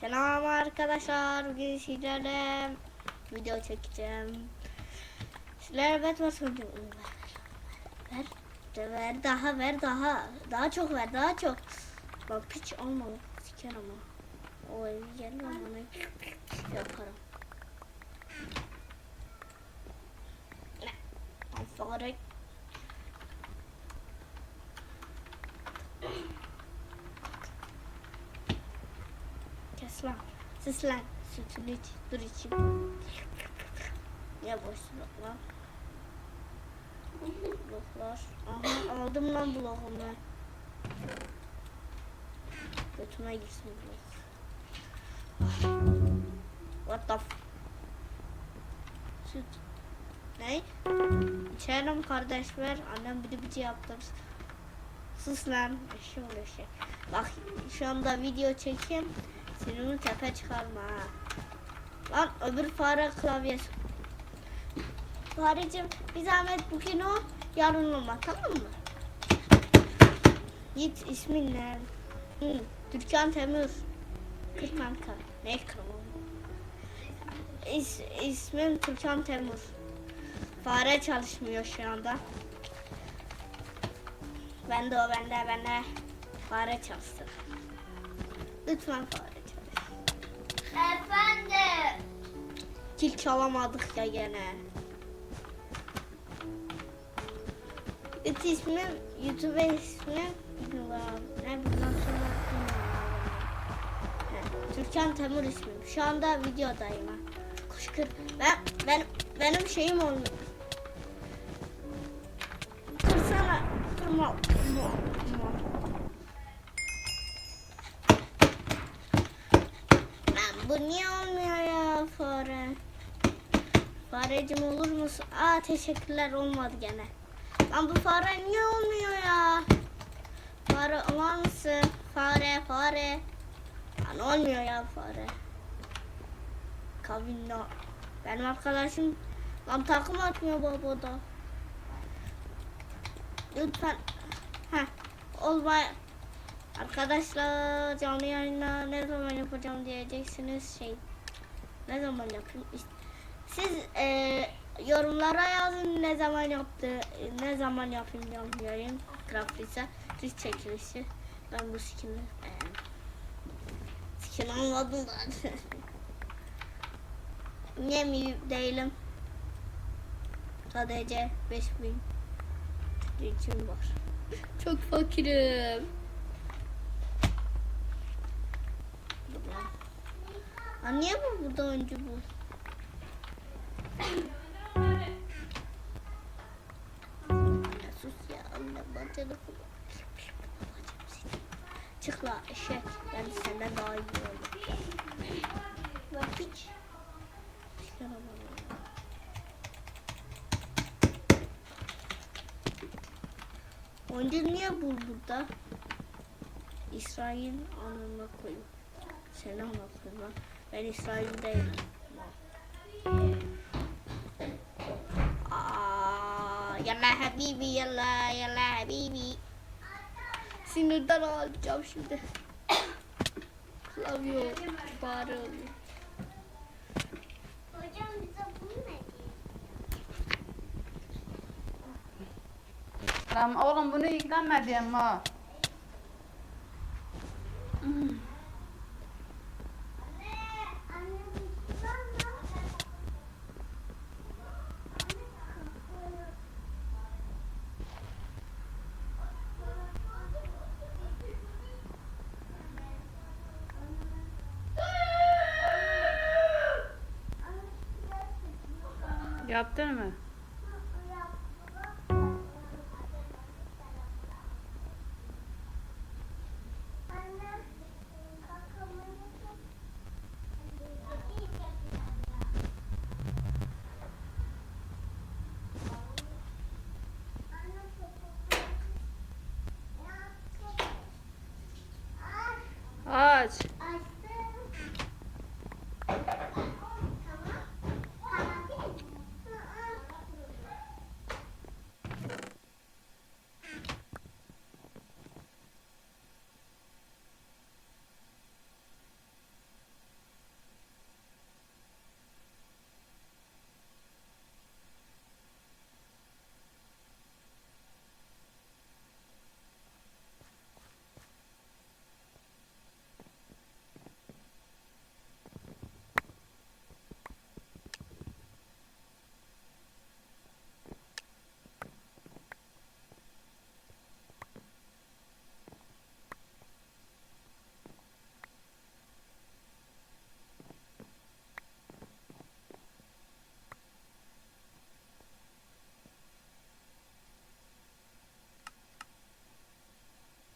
Selam arkadaşlar. Bugün sizlerle video çekeceğim. Sizlere Batman sonucu ver, ver, ver, daha ver, daha, daha çok ver, daha çok. Bak hiç olmadı, siker ama. O evi geldi ama yaparım. Ne? Aferin. Kes lan. Sus lan. Sütünü iç. Dur içim. Ya boşluk lan. Bloklar. Aha aldım lan blokumu. Götüme girsin blok. What the f- Süt. Ne? İçerim kardeş ver. Annem bidi bici yaptır. Sus lan. Ol eşi. Bak şu anda video çekeyim. Sinirimi tepe çıkarma ha. Lan öbür fare klavyesi. Farecim bir zahmet bugün o yarın olma tamam mı? Git ismin ne? Hı, Türkan Temür. Kır kanka. Ne kırmam? İs, ismim Türkan Temür. Fare çalışmıyor şu anda. Ben de o bende bende fare çalıştır. Lütfen fare. Efendim. Kil çalamadık ya gene. İt ismim, YouTube ismim. Ne bilmem sonra Türkan Temur ismim. Şu anda videodayım ha. Kuşkır. Ben, ben, benim şeyim olmuyor. Kırsana. Kırma. Kırma. Lan bu niye olmuyor ya fare? Farecim olur musun? Aa teşekkürler olmadı gene. Lan bu fare niye olmuyor ya? Fare olur mısın? Fare fare. Lan olmuyor ya fare. Kavinla. Benim arkadaşım lan takım atmıyor babada. Lütfen. Heh. Olmay. Arkadaşlar canlı yayınla ne zaman yapacağım diyeceksiniz şey. Ne zaman yapayım? Siz e, yorumlara yazın ne zaman yaptı, ne zaman yapayım canlı yayın grafise, çekilişi. Ben bu skin'i e, skin almadım da. Niye mi değilim? Sadece 5000 için var. Çok fakirim. Aa, niye bu burada önce bu? Sus ya anne bana telefon. Çık la eşek. Ben senden daha iyi oldum. Bak hiç. Önce niye bu burada? İsrail anlamına koyayım. Anlatayım lan. Ben İsrail değilim. Aa, yalla habibi yalla yalla habibi. Sinirden ağlayacağım şimdi. Klavye bari oluyor. Hocam bize bunu ne? Lan oğlum bunu yüklenmedi ama. Anne Yaptın mı?